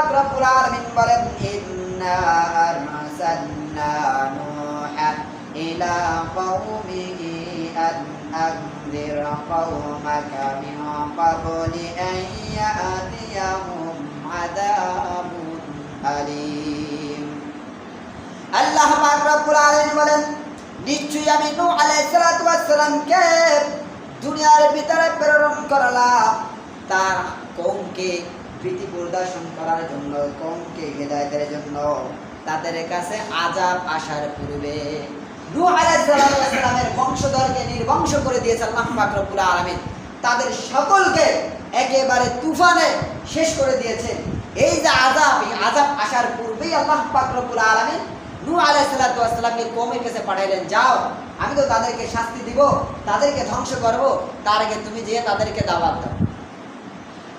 পাক রব্বুল আলামিন বলেন, ইন্না আরসালনা নূহান ইলা কওমিহি আন আনজির কওমাকা মিন ক্বাবলি আন ইয়াতিয়াহুম আযাবুন আলীম. আল্লাহ পাক রব্বুল আলামিন বলেন, নিশ্চয়ই আমি নূহ আলাইহিস সালাতু ওয়াস সালামকে দুনিয়ার ভিতরে প্রেরণ করলাম। তার কৌমকে প্রীতি প্রদর্শন করার জন্য কৌমকে হেদায়তের জন্য তাদের কাছে আজাব আসার পূর্বে বংশধরকে নির্বংশ করে দিয়েছে তাদের সকলকে একেবারে তুফানে শেষ করে দিয়েছেন। এই যে আজাব, এই আজাব আসার পূর্বেই আল্লাহ পাক রব্বুল আলামিন নূহ আলাইহিস সালাতু ওয়াস সালামকে কওমের কাছে পাঠাইলেন, যাও, আমি তো তাদেরকে শাস্তি দিব, তাদেরকে ধ্বংস করব, তার আগে তুমি যেয়ে তাদেরকে দাওয়াত দাও।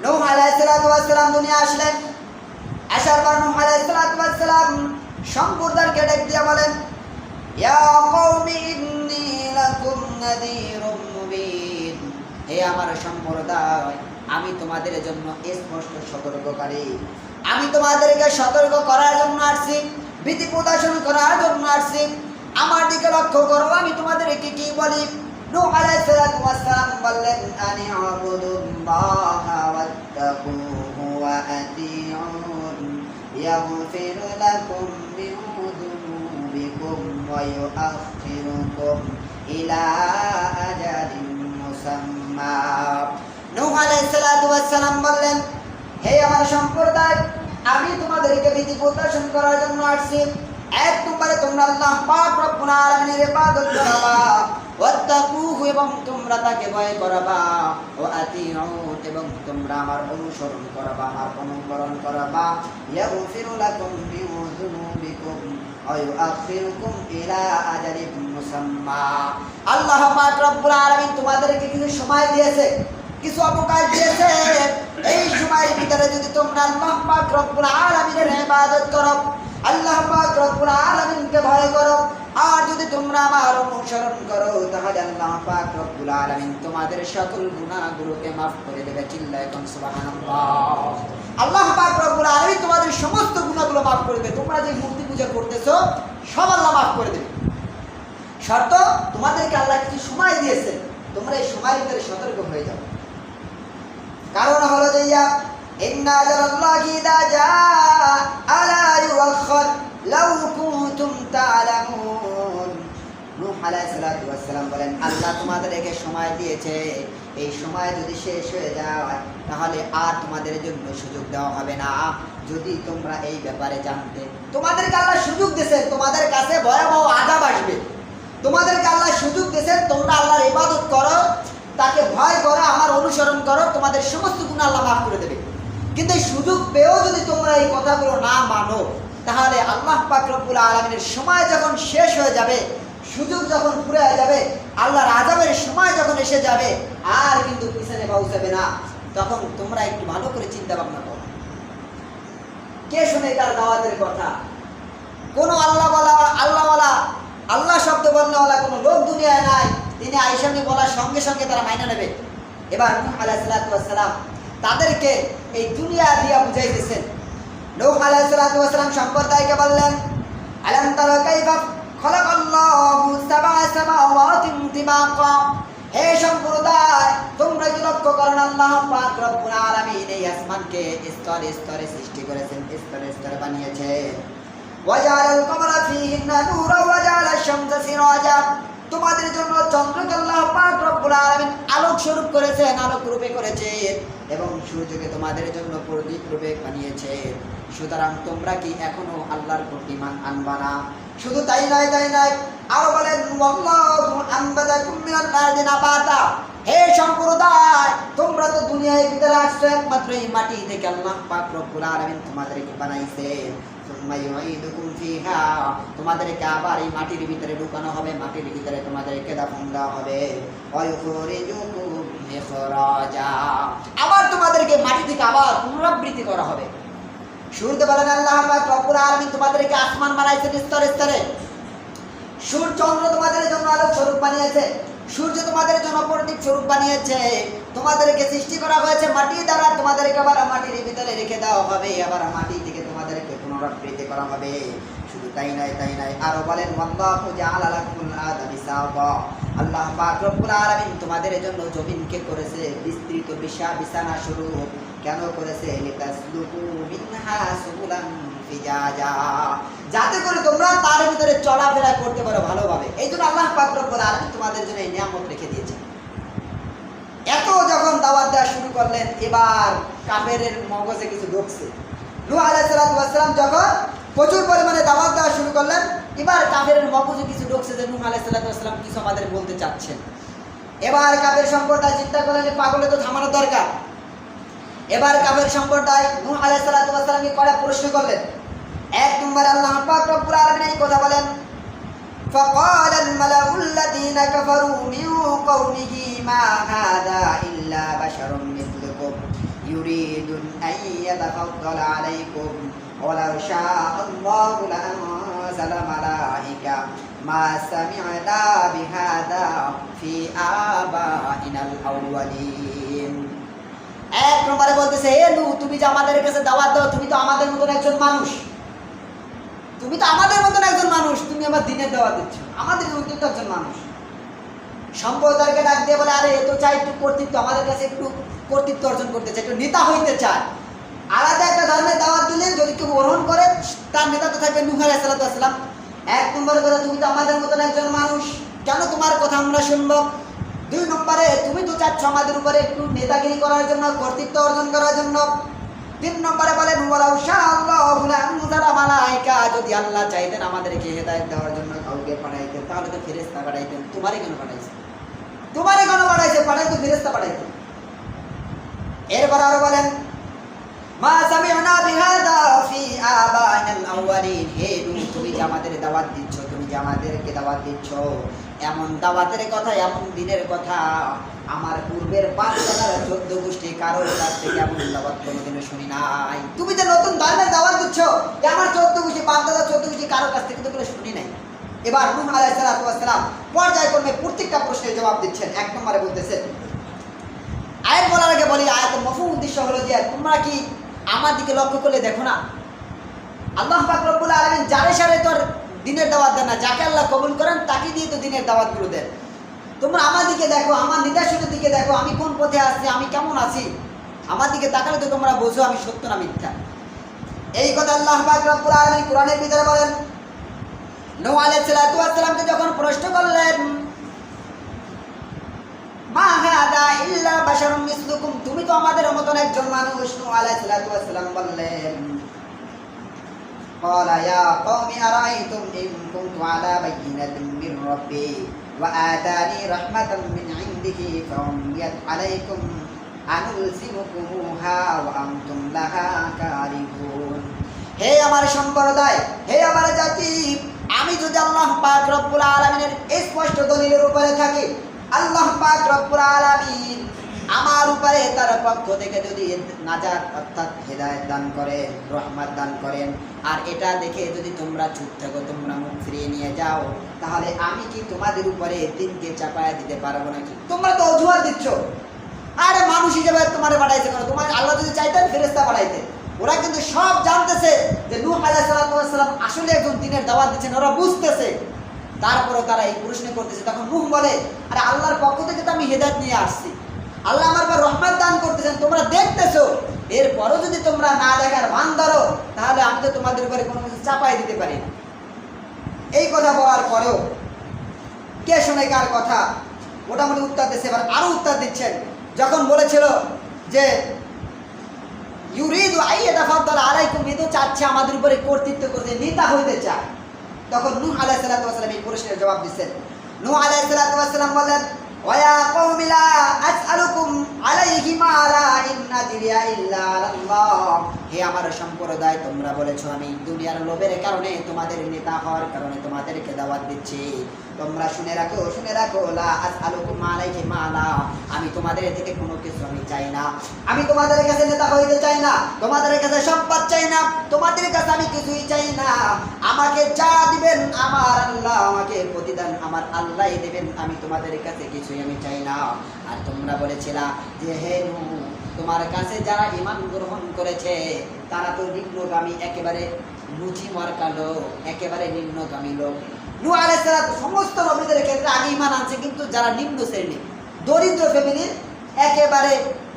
নূহ আলাইহিস সালাতু ওয়াস সালাম দুনিয়া আসলেন। আসার পর নূহ ওয়াস সম্প্রদায়কে ডেকে দিয়ে বলেন হে আমার সম্প্রদায়, আমি তোমাদের জন্য স্পষ্ট সতর্ককারী। আমি তোমাদেরকে সতর্ক করার জন্য আসছি ভীতি প্রদর্শন করার জন্য আসছি। আমার দিকে লক্ষ্য করো, আমি তোমাদেরকে কি বলি? নূহ আলাইহিস সালাতু বললেন, আনি আবুদুল্লাহ ওয়াত্তাকুহু ওয়া আতিউন, ইয়াগফির লাকুম মিন যুনুবিকুম ওয়া ইউআখিরুকুম ইলা নূহ আলাইহিস বললেন, হে আমার সম্প্রদায়, আমি তোমাদেরকে ভীতি প্রদর্শন করার জন্য আসছি। এক নম্বরে তোমরা আল্লাহ পাক রব্বুল আলামিনের ইবাদত করবা, ওয়াত্তাকুহু এবং তোমরা তাকে ভয় করবা, ও আতিউন এবং তোমরা আমার অনুসরণ করবা, আমার অনুকরণ করবা। ইয়াগফিরু লাকুম মিন যুনুবিকুম ওয়া ইউআখিরুকুম ইলা আজালিন মুসাম্মা। আল্লাহ পাক রব্বুল আলামিন তোমাদেরকে কিছু সময় দিয়েছে, কিছু অবকাশ দিয়েছে। এই সময়ের ভিতরে যদি তোমরা আল্লাহ পাক রব্বুল আলামিনের ইবাদত করো আল্লাহ পাক রব্বুল আলামিনকে ভয় করো। আর যদি তোমরা আমার অনুসরণ করো, তাহলে আল্লাহ পাক রব্বুল আলামিন তোমাদের সকল গুনাহগুলোকে maaf করে দেবে, চিল্লায় কোন, সুবহানাল্লাহ। আল্লাহ পাক রব্বুল আলামিন তোমাদের সমস্ত গুনাহগুলো maaf করে দেবে। তোমরা যে মূর্তি পূজা করতেছো, সব আল্লাহ maaf করে দেবে। শর্ত, তোমাদেরকে আল্লাহ কিছু সময় দিয়েছে তোমরা এই সময়ের ভিতরে সতর্ক হয়ে যাও। কারণ হলো যে ইয়া নূহ আলাইহিস সালাতু ওয়াস সালাম বলেন, আল্লাহ তোমাদেরকে সময় দিয়েছে। এই সময় যদি শেষ হয়ে যায়, তাহলে আর তোমাদের জন্য সুযোগ দেওয়া হবে না। যদি তোমরা এই ব্যাপারে জানতে, তোমাদেরকে আল্লাহ সুযোগ দিয়েছেন তোমাদের কাছে ভয়াবহ আযাব আসবে। তোমাদেরকে আল্লাহ সুযোগ দিয়েছেন তোমরা আল্লাহর ইবাদত করো, তাকে ভয় করো, আমার অনুসরণ করো, তোমাদের সমস্ত গুণ আল্লাহ মাফ করে দেবে। কিন্তু এই সুযোগ পেয়েও যদি তোমরা এই কথাগুলো না মানো, তাহলে আল্লাহ পাক রব্বুল আলমিনের সময় যখন শেষ হয়ে যাবে, সুযোগ যখন ফুরে যাবে, আল্লাহর আজাবের সময় যখন এসে যাবে, আর কিন্তু পিছনে পৌঁছাবে না। তখন তোমরা একটু ভালো করে চিন্তা ভাবনা করো। কে শুনে তার দাওয়াতের কথা? কোনো আল্লাহ আল্লাহওয়ালা, আল্লাহ শব্দ বলনেওয়ালা কোনো লোক দুনিয়ায় নাই। তিনি আইসামি বলার সঙ্গে সঙ্গে তারা মাইনা নেবে। এবার নূহ আলাইসালাম তাদেরকে এই দুনিয়া দিয়া বুঝাইতেছেন। নূহ আলাইসালাম সম্প্রদায়কে বললেন হে সম্প্রদায়, তোমরা লক্ষ্য আল্লাহ এই আসমানকে স্তরে স্তরে সৃষ্টি করেছেন, স্তরে স্তরে তোমাদের জন্য চন্দ্রকে পাক রব্বুল আলোক স্বরূপ করেছেন। রূপে করেছেন এবং সূর্যকে তোমাদের জন্য প্রদীপ রূপে বানিয়েছেন সুতরাং তোমরা কি এখনও আল্লাহর প্রতি মান আনবা না? শুধু তাই নয় তাই নয়, আরও বলেন হে সম্প্রদায়, তোমরা তো দুনিয়ায় ভিতরে আসছো, একমাত্র এই মাটি থেকে আল্লাহ পাক রব্বুল আলামিন তোমাদেরকে ফিহা তোমাদেরকে আবার এই মাটির ভিতরে ঢুকানো হবে, মাটির ভিতরে তোমাদেরকে দাফন দেওয়া হবে আবার তোমাদেরকে মাটি থেকে আবার পুনরাবৃত্তি করা হবে। শুরুতে বলেন, আল্লাহ তোমাদেরকে আসমান স্তরে স্তরে। সূর্য তোমাদের জন্য আলোক স্বরূপ বানিয়েছে। সূর্য তোমাদের জন্য প্রতীক স্বরূপ বানিয়েছে। তোমাদেরকে সৃষ্টি করা হয়েছে মাটি দ্বারা। তোমাদেরকে আবার মাটির ভিতরে রেখে দেওয়া হবে। আবার মাটি থেকে পুনরাবৃত্তি করা হবে শুধু তাই নয় তাই নয়, আরও বলেন ওয়াল্লাহু জাআলা লাকুমুল আরদা বিসাতা আল্লাহ পাক রব্বুল আলামিন তোমাদের জন্য জমিনকে করেছে, বিস্তৃত বিশা, বিছানা স্বরূপ কেন করেছে? লিতাসলুকু মিনহা সুবুলান ফিজাজা। যাতে করে তোমরা তার ভিতরে চলাফেরা করতে পারো ভালোভাবে। এই জন্য আল্লাহ পাক রব্বুল আলামিন তোমাদের জন্য এই নিয়ামত রেখে দিয়েছে এত যখন দাওয়াত দেওয়া শুরু করলেন, এবার কাফেরের মগজে কিছু ঢুকছে। নূহ আলাইহিস সালাম যখন প্রচুর পরিমাণে দাওয়াত দেওয়া শুরু করলেন এবার কাফেরের মগজে কিছু ঢুকছে যে নূহ আলাইহিস সালাম কিছু আমাদের বলতে চাচ্ছেন এবার কাফের সম্প্রদায় চিন্তা করলেন যে পাগলে তো থামানোর দরকার এবার কাফের সম্প্রদায় নূহ আলাইহিস সালামকে কড়া প্রশ্ন করলেন এক নম্বরে আল্লাহ পাক রব্বুল আলামিন এই কথা বলেন فقال الملأ الذين كفروا من قومه ما هذا إلا بشر مثلكم يريد أن يتفضل عليكم ولو شاء الله لأنزل ملائكة ما سمعنا بهذا في آبائنا الأولين এক নম্বরে বলতেছে হে নু তুমি যে আমাদের কাছে দাওয়াত দাও তুমি তো আমাদের মতন একজন মানুষ তুমি তো আমাদের মতন একজন মানুষ তুমি আমার দিনের দাওয়াত দিচ্ছ আমাদের মতন তো একজন মানুষ সম্প্রদায়কে ডাক দিয়ে বলে আরে এ তো চাই একটু কর্তৃত্ব আমাদের কাছে একটু কর্তৃত্ব অর্জন করতে চায়, একটু নেতা হইতে চায়। আলাদা একটা ধর্মের দাওয়াত দিলে যদি কেউ গ্রহণ করে, তার নেতা তো থাকবে নুহ আলাইসালাম এক নম্বরে কথা তুমি তো আমাদের মতন একজন মানুষ, কেন তোমার কথা আমরা শুনব? দুই নম্বরে, তুমি তো চাচ্ছ আমাদের উপরে একটু নেতাগিরি করার জন্য, কর্তৃত্ব অর্জন করার জন্য। তিন নম্বরে বলে যদি আল্লাহ চাইতেন আমাদেরকে হেদায়েত দেওয়ার জন্য কাউকে পাঠাইতেন, তাহলে তো ফেরেশতা পাঠাইতেন। তোমারই কেন পাঠাইছে? তোমারই কেন পাঠাইছে? পাঠাইতো ফেরেশতা পাঠাইতেন এরপর আরও বলেন, মা সামি'না বিহাদা ফি আবাইনাল আউয়ালিন। হে নূহ তুমি যে আমাদের দাওয়াত দিচ্ছ, তুমি যে আমাদেরকে দাওয়াত দিচ্ছ, এমন দাওয়াতের কথা, এমন দিনের কথা, আমার পূর্বের পাঁচ হাজার চোদ্দ গোষ্ঠী কারোর কাছ থেকে এমন দাওয়াত কোনোদিনও শুনি নাই। তুমি যে নতুন ধর্মের দাওয়াত দিচ্ছ আমার চোদ্দ গোষ্ঠী, পাঁচ হাজার চোদ্দ গোষ্ঠী কারোর কাছ থেকে তো এগুলো শুনি নাই। এবার নূহ আলাইহিস সালাম পর্যায়ক্রমে প্রত্যেকটা প্রশ্নের জবাব দিচ্ছেন। এক নম্বরে বলতেছেন আয়াত বলার আগে বলি আয়াত মফু উদ্দেশ্য হলো যে তোমরা কি আমার দিকে লক্ষ্য করলে দেখো না? আল্লাহ পাক রব্বুল আলামিন যারে সারে তোর দিনের দাওয়াত দেন না, যাকে আল্লাহ কবুল করেন, তাকে দিয়ে তো দিনের দাওয়াতগুলো দেন। তোমরা আমার দিকে দেখো, আমার নির্দেশনের দিকে দেখো, আমি কোন পথে আসছি আমি কেমন আছি? আমার দিকে তাকালে তো তোমরা বোঝো আমি সত্য না মিথ্যা। এই কথা আল্লাহ রব্বুল আলামিন কোরআনের ভিতরে বলেন। সালাতু ওয়াস যখন প্রশ্ন করলেন মা হাদা ইল্লা বাশারুম মিসলুকুম তুমি তো আমাদের মতন একজন মানুষ নূহ আলাইহিস সালাতু ওয়াস সালাম বললেন قال يا قوم أرأيتم إن كنت على بينة من ربي وآتاني رحمة من عنده فعميت عليكم أنلزمكموها وأنتم لها كارهون হে আমার সম্প্রদায় হে আমার জাতি আমি যদি আল্লাহ পাক রব্বুল আলামিনের স্পষ্ট দলিলের উপরে থাকি আল্লাহ পাক রব্বুল আলামিন আমার উপরে তার পক্ষ থেকে যদি নাজাত অর্থাৎ হেদায়েত দান করেন, রহমত দান করেন, আর এটা দেখে যদি তোমরা চুপ থাকো, তোমরা মুখ ফিরিয়ে নিয়ে যাও, তাহলে আমি কি তোমাদের উপরে দিনকে চাপায় দিতে পারব নাকি? তোমরা তো অজুহাত দিচ্ছ। আরে মানুষ হিসেবে তোমার পাঠাইছে কেন? তোমার আল্লাহ যদি চাইতেন ফেরেস্তা পাঠাইতেন ওরা কিন্তু সব জানতেছে যে নূহ আলাইহিস সালাম আসলে একজন দিনের দাওয়াত দিচ্ছেন, ওরা বুঝতেছে। তারপরও তারা এই প্রশ্ন করতেছে। তখন নূহ বলে, আরে আল্লাহর পক্ষ থেকে তো আমি হেদায়ত নিয়ে আসছি। আল্লাহ আমার পর রহমত দান করতেছেন, তোমরা দেখতেছো। এরপরও যদি তোমরা না দেখার মান ধরো, তাহলে আমি তো তোমাদের উপরে কোনো কিছু চাপাই দিতে পারি না। এই কথা বলার পরেও কে শোনে কার কথা? মোটামুটি উত্তর দিচ্ছে, এবার আরও উত্তর দিচ্ছেন। যখন বলেছিল যে, ইউরিদু আইয়া তাফাদ্দাল আলাইকুম এ তো চাচ্ছে আমাদের উপরে কর্তৃত্ব করতে নেতা হইতে চায়। তখন নূহ আলাই সালাতু ওয়াস সালাম এই প্রশ্নের জবাব দিচ্ছেন। নূহ আলাই সালাতাম বলেন ওয়া কওমি লা আসআলুকুম আলাইহি মালা ইন আজরিয়া ইল্লা আলাল্লাহ। হে আমার সম্প্রদায়, তোমরা বলেছ আমি দুনিয়ার লোভের কারণে তোমাদের নেতা হওয়ার কারণে তোমাদেরকে দাওয়াত দিচ্ছি। তোমরা শুনে রাখো শুনে রাখো, লা আসআলুকুম আলাইহি মালা আমি তোমাদের থেকে কোনো কিছু আমি চাই না। আমি তোমাদের কাছে নেতা হইতে চাই না, তোমাদের কাছে সম্পদ চাই না, তোমাদের কাছে আমি কিছুই চাই না। আমাকে যা দিবেন আমার আল্লাহ, আমাকে প্রতিদান আমার আল্লাহই দেবেন, আমি তোমাদের কাছে কিছুই আমি চাই না। আর তোমরা বলেছিলা যে, হে তোমার কাছে যারা ইমান গ্রহণ করেছে, তারা তো নিম্নগামী, একেবারে লুচি মার্কা লোক, একেবারে নিম্নগামী লোক। নু আলাইসালাম সমস্ত নবীদের ক্ষেত্রে আগে ইমান আনছে, কিন্তু যারা নিম্ন শ্রেণি, দরিদ্র ফ্যামিলির একেবারে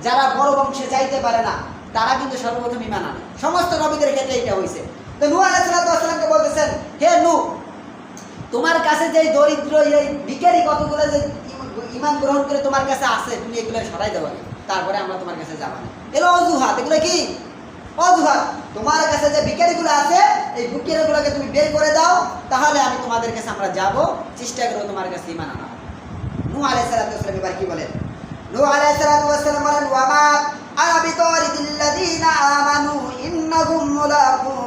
যারা বড় বংশে যাইতে পারে না, তারা কিন্তু সর্বপ্রথম ইমান আনে। সমস্ত নবীদের ক্ষেত্রে এটা হয়েছে তো নু আলাইসালামকে বলতেছেন, হে নু তোমার কাছে যে দরিদ্র, এই ভিখারি কতগুলো যে ইমান গ্রহণ করে তোমার কাছে আছে, তুমি এগুলো সরাই দেওয়া তারপরে আমরা তোমার কাছে যাব না। এগুলো অজুহাত, এগুলো কি? অজুহাত। তোমার কাছে যে ভিখারিগুলো আছে, এই ভিখারিগুলোকে তুমি বের করে দাও, তাহলে আমি তোমাদের কাছে আমরা যাব। চেষ্টা করব তোমার কাছে ইমান আনা। আলাইহিস সালাতু এবার কি বলেন? আলাইহিস সালাতু বলেন ওয়ামা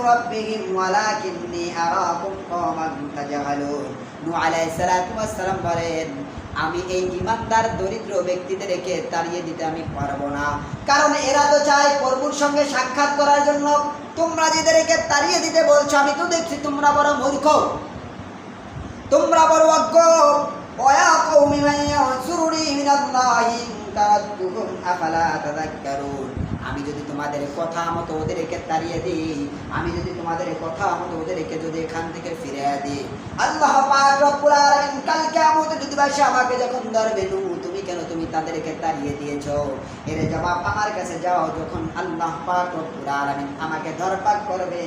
রাব্বিহিম ওয়ালাকিন্নী আরাকুম কওমান তাজহালুন। নূহ আলাইহিস সালাতু বলেন আমি এই ইমানদার, দরিদ্র ব্যক্তিদেরকে তাড়িয়ে দিতে আমি পারব না। কারণ এরা তো চায় প্রভুর সঙ্গে সাক্ষাৎ করার জন্য। তোমরা যেদেরকে তাড়িয়ে দিতে বলছো, আমি তো দেখছি তোমরা বড় মূর্খ। তোমরা বড় অজ্ঞ। আমি যদি তোমাদের কথা মতো ওদেরকে তাড়িয়ে দিই, আমি যদি তোমাদের কথা মতো ওদেরকে যদি এখান থেকে ফিরে দিই। আল্লাহ পাক আলামিন কাল কিয়ামত দিবসে আমাকে যখন ধরবে নু তুমি কেন তুমি তাদেরকে তাড়িয়ে দিয়েছ? এর জবাব আমার কাছে যাও যখন আল্লাহ পাক আলামিন আমাকে ধরপাক করবে,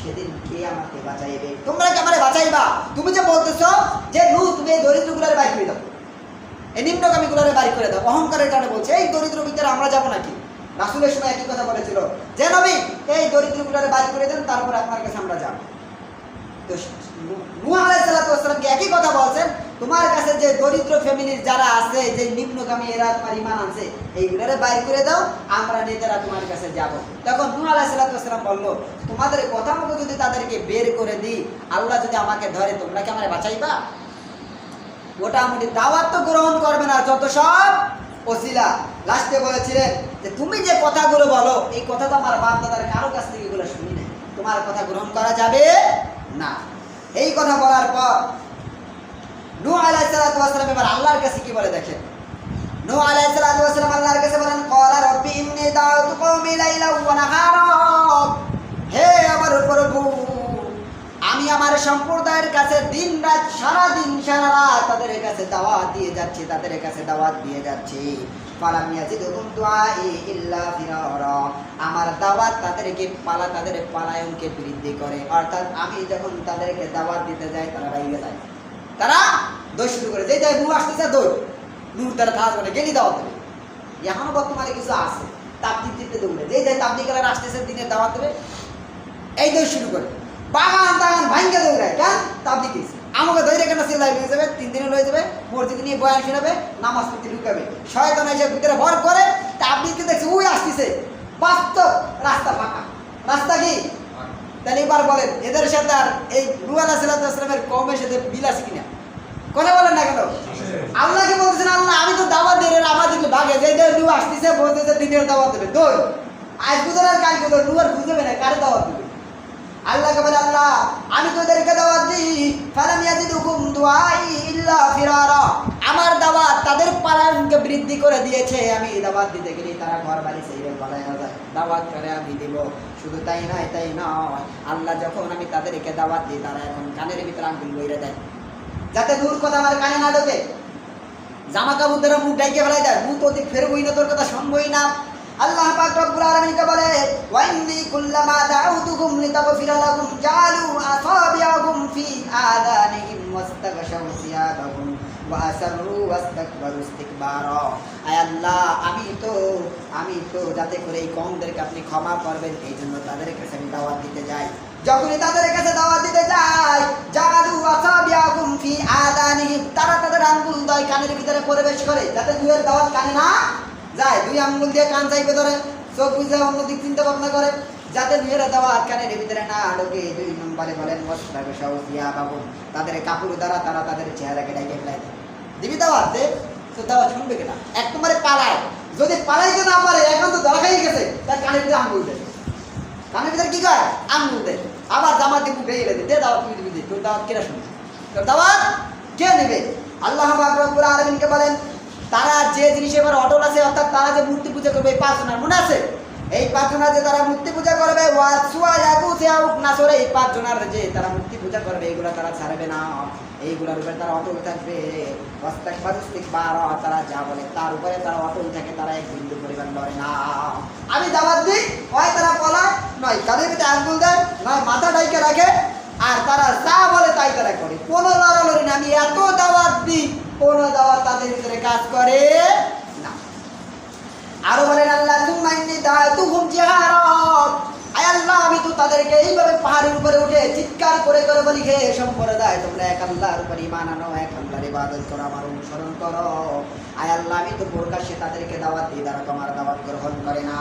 সেদিন কে আমাকে বাঁচাইবে? তোমরা কি আমারে বাঁচাইবা? তুমি যে বলতেছো যে নু তুমি এই দরিদ্রগুলোর বাড়ি করে দাও। এই নিম্নগামীগুলোর বাড়ি করে দাও। অহংকারের কারণে বলছে, এই দরিদ্র ভিতরে আমরা যাব নাকি? রাসুলের সময় একই কথা বলেছিল। যে নবী, এই দরিদ্রগুলোর বাড়ি করে দেন, তারপরে আপনার কাছে আমরা যাব। তো সালাতু ওয়াসসালামকে একই কথা বলছেন, তোমার কাছে যে দরিদ্র ফ্যামিলির যারা আছে, যে নিম্নগামী এরা তোমার ইমান আছে এইগুলোরে বাইর করে দাও, আমরা নেতারা তোমার কাছে যাব। তখন নূহ আলাইহিস সালাতু ওয়াসসালাম বলল, তোমাদের কথা মতো যদি তাদেরকে বের করে দিই, আল্লাহ যদি আমাকে ধরে, তোমরা কি আমারে বাঁচাইবা? মোটামুটি দাওয়াত তো গ্রহণ করবে না, যত সব ওসিলা। লাস্টে বলেছিলেন যে, তুমি যে কথাগুলো বলো, এই কথা তো আমার বাপ দাদার কারও কাছ থেকে এগুলো শুনি নাই। তোমার কথা গ্রহণ করা যাবে না। এই কথা বলার পর নূহ আলাইহিস সালাতু এবার আল্লাহর কাছে কি বলে দেখেন? নূহ আলাইহিস সালাতু আল্লাহর কাছে বলেন নাহারা। হে আমার প্রভু, আমি আমার সম্প্রদায়ের কাছে দিন রাত সারা দিন সারা রাত তাদের কাছে দাওয়াত দিয়ে যাচ্ছি, তাদের কাছে দাওয়াত দিয়ে যাচ্ছি। ফালাম দুআই ইল্লা আমার দাওয়াত তাদেরকে পালা, তাদের পালায়নকে বৃদ্ধি করে। অর্থাৎ আমি যখন তাদেরকে দাওয়াত দিতে যাই, তারা বাইরে যায়। তারা দোষ শুরু করে যে যাই নূর দৌড়। নূর তারা কাজ করে, গেলি দাওয়াত দেবে। এখনও বর্তমানে কিছু আছে। তাবলিগ দিতে দৌড়ে। যে যাই তাবলিগের আসতেছে দিনের দাওয়াত দেবে। এই দোষ শুরু করে। বাগান টাগান ভাঙ্গে দৌড়ায়। কেন? দিয়েছে। আমাকে ধৈর্য কেন সিলাই নিয়ে যাবে? তিন দিনে লয়ে যাবে, মসজিদ নিয়ে বয়ান শোনাবে, নামাজ পড়তে ঢুকাবে। শয়তান এসে ভিতরে ভর করে তাবলিগকে দেখছে ওই আসতেছে। বাস্তব রাস্তা ফাঁকা। রাস্তা কি? তাহলে এবার বলেন, এদের সাথে আর এই রুয়াল আসলামের কমের সাথে বিল আছে কিনা? কথা বলেন না কেন? আল্লাহকে বলতেছেন? আল্লাহ, আমি তো দাওয়াত দিয়ে আমাদেরকে ভাগে, যে রু আসতেছে, বলতেছে, দিনের দাওয়াত দেবে। দই আজ বুঝে আর কাল বুঝে রু আর বুঝবে না, কারে দাওয়াত দেবে? আল্লাহকে বলে, আল্লাহ, আমি তোদেরকে দাওয়াত দিই। ফালাম ইয়াজিদুকুম দুআই ইল্লা ফিরারা। আমার দাওয়াত তাদের পালায়নকে বৃদ্ধি করে দিয়েছে। আমি দাওয়াত দিতে গেলে তারা ঘর বাড়ি সেইভাবে পালায়। না যায় দাওয়াত করে আমি দিব। শুধু তাই নয় তাই নয়। আল্লাহ যখন আমি তাদেরকে দাওয়াত দিই, তারা এখন কানের ভিতরে আঙ্গুল বইরে দেয়। যাতে দূর কথা আমার কানে না ঢোকে। জামা কাপড় দ্বারা মুখ ডাইকে ফেলাই দেয়। মুখ অতি ফেরবই না, তোর কথা শুনবই না। আল্লাহ পাক রব্বুল আলামিন কে বলে কুল্লামা দাউতুকুম জালু ফি আয় আল্লাহ, আমি তো আমি তো যাতে করে এই কমদেরকে আপনি ক্ষমা করবেন, এই জন্য তাদের কাছে আমি দাওয়াত দিতে যাই। যখনই তাদের কাছে দাওয়াত দিতে যাই, জালু আসাবিয়াহুম ফি তারা তাদের আঙ্গুল দয় কানের ভিতরে প্রবেশ করে, যাতে দুয়ের দাওয়াত কানে না যায়, দুই আঙ্গুল দিয়ে কান চাইপে ধরে, চোখ বুঝে অন্য দিক চিন্তা ভাবনা করে, যাতে মেয়েরা দেওয়া কানের ভিতরে না ঢোকে। দুই নম্বরে বলেন তাদের কাপড় দ্বারা তারা তাদের চেহারাকে ডাইকে ফেলাই দেয়। দিবি দাওয়াত দে তো দাওয়াত শুনবে কিনা? এক নম্বরে পালায়। যদি পালাইতে না পারে এখন তো ধরা খাই গেছে, তার কানের ভিতরে আঙুল দেয়। কানের ভিতরে কি করে আঙুল দেয়। আবার জামাত দিব বেরিয়ে দে দে দাওয়াত তুই দিবি তোর দাওয়াত কেনা শুনবে? তোর দাওয়াত কে নেবে? আল্লাহ রব্বুল আলামিনকে বলেন তারা যে জিনিসে এবার অটল আছে, অর্থাৎ তারা যে মূর্তি পূজা করবে, এই পাঁচজনের মনে আছে? এই পাঁচজনের যে তারা মূর্তি পূজা করবে নাসরে এই পাঁচজনের যে তারা মূর্তি পূজা করবে এইগুলা তারা ছাড়বে না। এইগুলোর উপরে তারা অটল থাকবে। তারা যা বলে, তার উপরে তারা অটল থাকে, তারা এক বিন্দু পরিমাণ লড়ে না। আমি দাওয়াত দিই, হয় তারা পলায়, নয় ভিতরে আঙ্গুল দেয়, নয়, মাথা ডাইকে রাখে আর তারা যা বলে তাই তারা করে। কোনো লড়ালড়ি না আমি এত দাওয়াত দিই, কোনো দাওয়াত তাদের ভিতরে কাজ করে না। আরও বলেন, আল্লাহ হুম জিহারাত। আয় আল্লাহ, আমি তো তাদেরকে এইভাবে পাহাড়ের উপরে উঠে চিৎকার করে করে বলি, হে সম্প্রদায়, তোমরা এক আল্লাহর উপর ইমান আনো, এক আল্লাহর ইবাদত করো, আমার অনুসরণ করো। আয় আল্লাহ, আমি তো প্রকাশ্যে তাদেরকে দাওয়াত দিই, তারা তোমার দাওয়াত গ্রহণ করে না।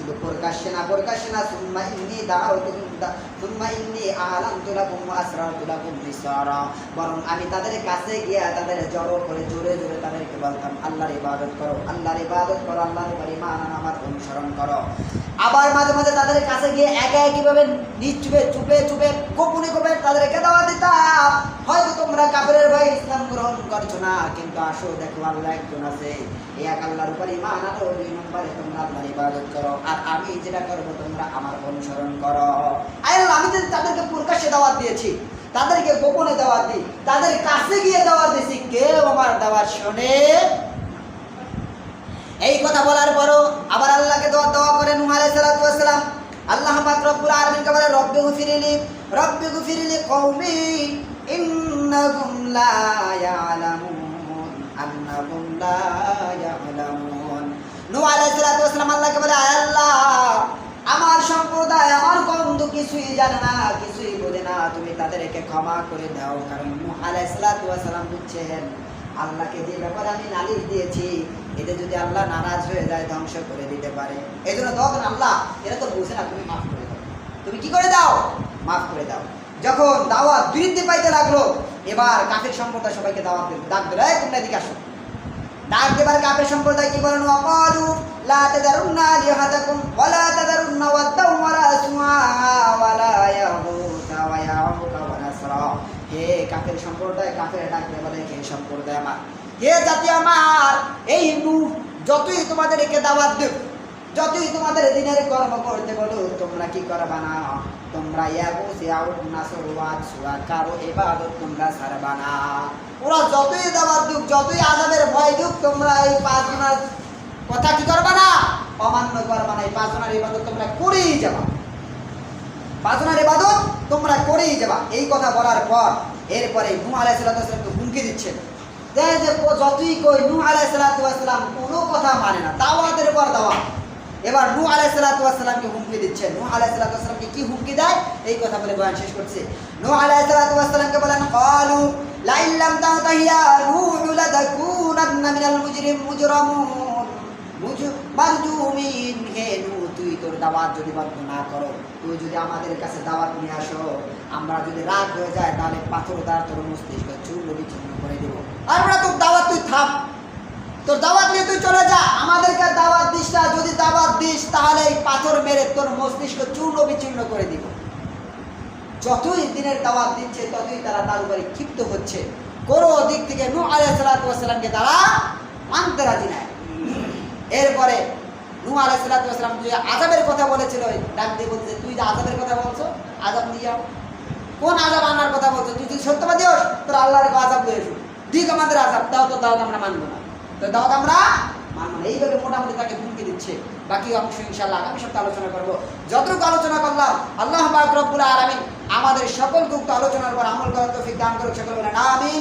শুধু প্রকাশ্যে না প্রকাশ্যে না, সুম্মা ইন্নি দাওয়াতুকুম দা- সুম্মা ইন্নি আলানতু লাকুম ওয়া আসরারতু লাকুম বিসরা বরং আমি তাদের কাছে গিয়ে তাদের জড়ো করে জোরে জোরে তাদেরকে বলতাম, আল্লাহর ইবাদত করো, আল্লাহর ইবাদত করো, আল্লাহর উপর আনো আমার অনুসরণ করো। আবার মাঝে মাঝে তাদের কাছে গিয়ে একা একইভাবে নিচুপে চুপে চুপে গোপনে গোপনে তাদেরকে দাওয়া দিতাম। হয়তো তোমরা কাফেরের ভাই ইসলাম গ্রহণ করছ না, কিন্তু আসো, দেখো আল্লাহ একজন আছে। এক আল্লাহর উপর ইমান আনো দুই নম্বরে তোমরা আল্লাহর ইবাদত করো। আর আমি যেটা করব, তোমরা আমার অনুসরণ করো। আমি তো তাদেরকে প্রকাশ্যে দাওয়াত দিয়েছি, তাদেরকে গোপনে দাওয়াত দিই, তাদের কাছে গিয়ে দাওয়াত দিয়েছি, কেউ আমার দাওয়াত শোনে এই কথা বলার পরও আবার আল্লাহকে দোয়া দোয়া করে নূহ আলাইহিস সালাতু ওয়াস সালাম। আল্লাহ পাক রব্বুল আলামিনকে বলে, রব্বি গফিরলি রব্বি গফিরলি কওমি ইন্নাহুম ইয়ালামুন, আন্নাহুম লা সালাতু ওয়াস আল্লাহকে বলে আল্লাহ, আমার সম্প্রদায়, আমার বন্ধু কিছুই জানে না, কিছুই বোঝে না। তুমি তাদেরকে ক্ষমা করে দাও। কারণ নূহ আলাইহিস সালাতু ওয়াস সালাম বুঝছেন, আল্লাহকে যে ব্যাপারে আমি নালিশ দিয়েছি, এতে যদি আল্লাহ নারাজ হয়ে যায়, ধ্বংস করে দিতে পারে। এই জন্য তখন আল্লাহ, এরা তো বুঝে না, তুমি মাফ করে দাও। তুমি কি করে দাও? মাফ করে দাও। যখন দাওয়াত বৃদ্ধি পাইতে লাগল, এবার কাফের সম্প্রদায় সবাইকে দাওয়াত দিল। ডাক তোমরা এদিকে আসো। ডাক দেবার কাফের সম্প্রদায় কি বলেন? ওয়াকালু, লা তাদারুন্না লিহাদাকুম ওয়ালা তাদারুন্না ওয়াদ্দাউ ওয়ালা সুআ ওয়ালা ইয়াগুতা ওয়া ইয়াউকা ওয়া হে কাফের সম্প্রদায়, কাফের ডাক বলে, হে সম্প্রদায় আমার। হে জাতি আমার, এই নূহ যতই তোমাদেরকে দাওয়াত দেব যতই তোমাদের দিনের কর্ম করতে বলো তোমরা কি করবা না? তোমরা ইয়াগু সিয়াউট নাসর, ওয়াজ সুয়া কারও ইবাদত তোমরা ছাড়বা না। ওরা যতই দাওয়াত দুক যতই আজাবের ভয় দুক তোমরা এই পাঁচজনার কথা কি করবা না? অমান্য করবা না। এই পাঁচজনার ইবাদত তোমরা করেই যাবা। পাঁচজনার ইবাদত তোমরা করেই যাবা। এই কথা বলার পর এরপরে সালাম তো হুমকি দিচ্ছেন। যে যতই কই সালাতু ওয়াস কোনো কথা মানে না। দাওয়াতের পর দাওয়াত। এবার নু আলাইহিস সালাতু ওয়াস সালামকে হুমকি দিচ্ছে। নু আলাইহিস সালাতু ওয়াস সালামকে কি হুমকি দেয়? এই কথা বলে বয়ান শেষ করছে। নু আলাইহিস সালাতু ওয়াস সালামকে বলেন ক্বালু লা ইল্লাম তাতাহি ইয়া নূহ লাতাকুনান্না মিনাল মুজরিম মুজরামুন। মুজ- মারজুমিন হে নূহ, তুই তোর দাওয়াত যদি বন্ধ না করো, তুই যদি আমাদের কাছে দাওয়াত নিয়ে আসো, আমরা যদি রাগ হয়ে যায়, তাহলে পাথর দ্বার তোর মস্তিষ্ক চূর্ণ বিচ্ছিন্ন করে দেবো। আমরা তোর দাওয়াত তুই থাম। তোর দাওয়াত নিয়ে তুই চলে যা। আমাদেরকে দাওয়াত দিস না। যদি দাওয়াত দিস, তাহলে এই পাথর মেরে তোর মস্তিষ্ক চূর্ণ বিচূর্ণ করে দিব। যতই দিনের দাওয়াত দিচ্ছে, ততই তারা তার উপরে ক্ষিপ্ত হচ্ছে। কোনো দিক থেকে নু আলাইহিস সালাতু ওয়াস তারা মানতে রাজি নাই। এরপরে নু আলাইহিস সালাতু ওয়াস যে আযাবের কথা বলেছিল ডাক দিয়ে বলছে, তুই যে আযাবের কথা বলছো নিয়ে যাও কোন আযাব আনার কথা বলছো? তুই যদি সত্যবাদী হোস, তোর আল্লাহর আযাব দিয়ে দিক আমাদের আযাব, দাও তো দাও আমরা মানবো না। তো দাওয়াত আমরা মানব না। এইভাবে মোটামুটি তাকে হুমকি দিচ্ছে। বাকি অংশ ইনশাল্লাহ আগামী সপ্তাহে আলোচনা করব। যতটুকু আলোচনা করলাম, আল্লাহ পাক রব্বুল আলামিন আমাদের সকল গুপ্ত আলোচনার পর আমল করার তো দান করুক। সকল বলেন, আমিন।